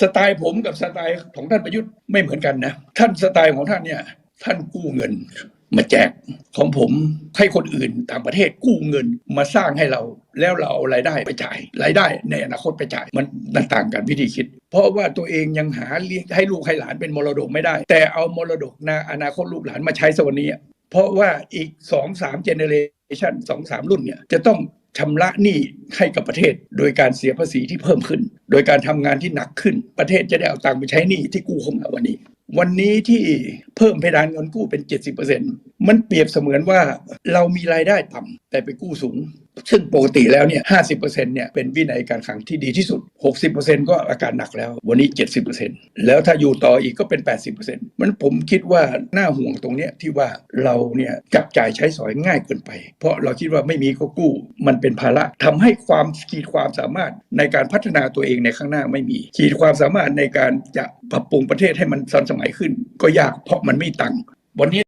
สไตล์ผมกับสไตล์ของท่านประยุทธ์ไม่เหมือนกันนะ ท่านสไตล์ของท่านเนี่ย ท่านกู้เงินมาแจกของผมให้คนอื่นต่างประเทศกู้เงินมาสร้างให้เรา แล้วเราเอารายได้ไปจ่ายรายได้ในอนาคตไปจ่ายมันมันต่างกันวิธีคิด เพราะว่าตัวเองยังหาเลี้ยงให้ลูกให้หลานเป็นมรดกไม่ได้ แต่เอามรดกในอนาคตลูกหลานมาใช้สวันนี้ เพราะว่าอีกสองสามเจเนเรชันสองสามรุ่นเนี่ยจะต้อง ชำระหนี้ให้กับประเทศ โดยการเสียภาษีที่เพิ่มขึ้น โดยการทำงานที่หนักขึ้น ประเทศจะได้เอาตังค์ไปใช้หนี้ที่กู้เข้ามาวันนี้ วันนี้ที่ เพิ่มเพดานเงินกู้เป็น 70%มันเปรียบเสมือนว่าเรามีรายได้ต่ำแต่ไปกู้สูง ซึ่งปกติแล้วเนี่ย50%เนี่ยเป็นวินัยการคลังที่ดีที่สุด 60%ก็อาการหนักแล้ว วันนี้ 70%แล้วถ้าอยู่ต่ออีกก็เป็น 80%มันผมคิดว่าน่าห่วงตรงเนี้ยที่ว่าเราเนี่ยจับจ่ายใช้สอยง่ายเกินไป เพราะเราคิดว่าไม่มีก็กู้ มันเป็นภาระทำให้ความขีดความสามารถในการพัฒนาตัวเองในข้างหน้าไม่มี ขีดความสามารถในการจะปรับปรุงประเทศให้มันทันสมัยขึ้น ก็ยากเพราะมันไม่ตังค์วันนี้